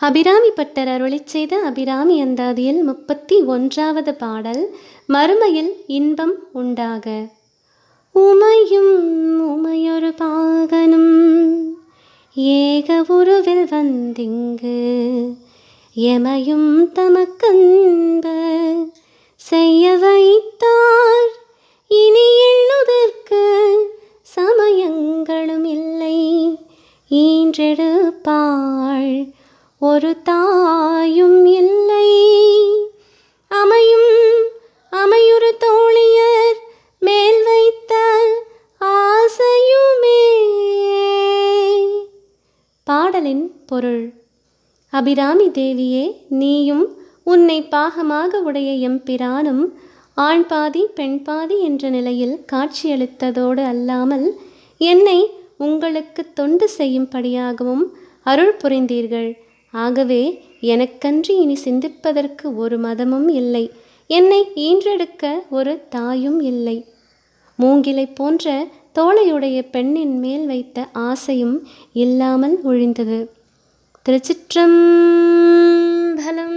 Abirami butter அருளை செய்த அபிராமி அந்தாதியில் முப்பத்தி ஒன்றாவது பாடல் மறுமையில் இன்பம் உண்டாக. உமையும் உமையொரு பாகனும் ஏக உருவில் வந்திங்கு. எமையும் தமக்கன்ப செய்ய வைத்தார் இனி எண்ணுதற்கு சமயங்களும் இல்லை. ஈன்றெடுப்பார் ஒரு தாயும் இல்லை. அமையும் அமையுறு தோழியர் மேல் வைத்த ஆசையுமே. பாடலின் பொருள் அபிராமி தேவியே நீயும் உன்னை பாகமாக உடைய எம்பிரானும் ஆண் பாதி பெண் பாதி என்ற நிலையில் காட்சியளித்ததோடு அல்லாமல் என்னை உங்களுக்கு தொண்டு செய்யும்படியாகவும் அருள் புரிந்தீர்கள். ஆகவே எனக்கன்றி இனி சிந்திப்பதற்கு ஒரு மதமும் இல்லை. என்னை ஈன்றெடுக்க ஒரு தாயும் இல்லை. மூங்கிலை போன்ற தோளையுடைய பெண்ணின் மேல் வைத்த ஆசையும் இல்லாமல் ஒழிந்தது. திருச்சிற்றம்பலம்